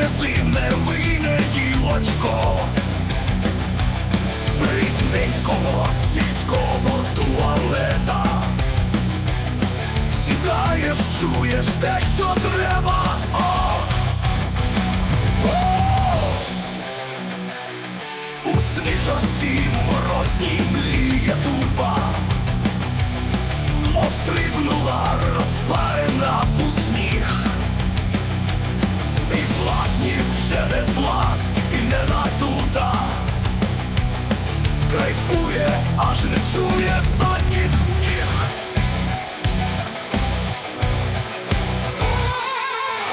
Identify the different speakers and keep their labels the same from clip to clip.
Speaker 1: принеси невинне дівочко рідненького сільського туалета. Сідаєш, чуєш те, що треба.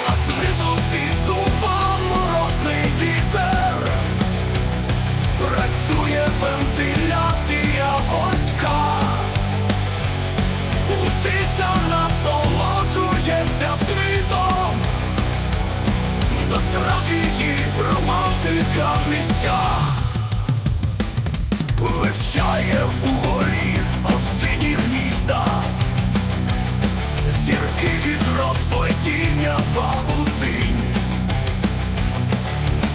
Speaker 1: А знизу піддував морозний вітер. Працює вентиляція очка. Усиця насолоджується світом. До її романтика міська. Вивчає угорі від розплетіння павутинь.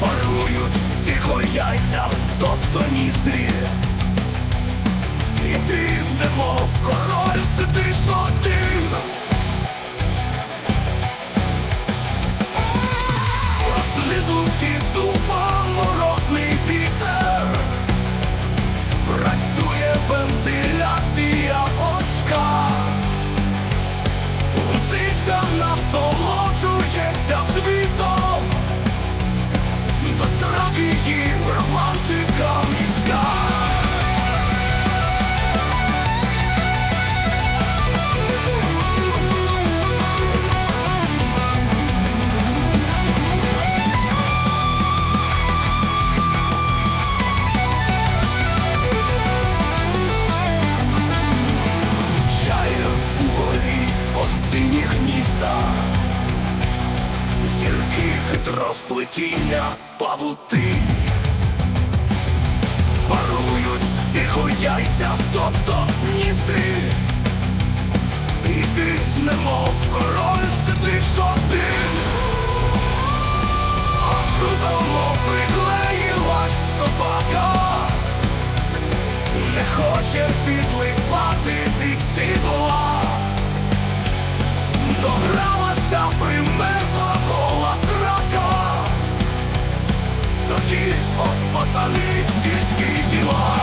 Speaker 1: Парують тихо яйця, тобто ніздрі. І ти, немов король, Зірки хитро сплетіння павутинь Парують тихо яйця, тобто нізди І ти, немов король, сидиш один А тут приклеїлась пацани сільські діла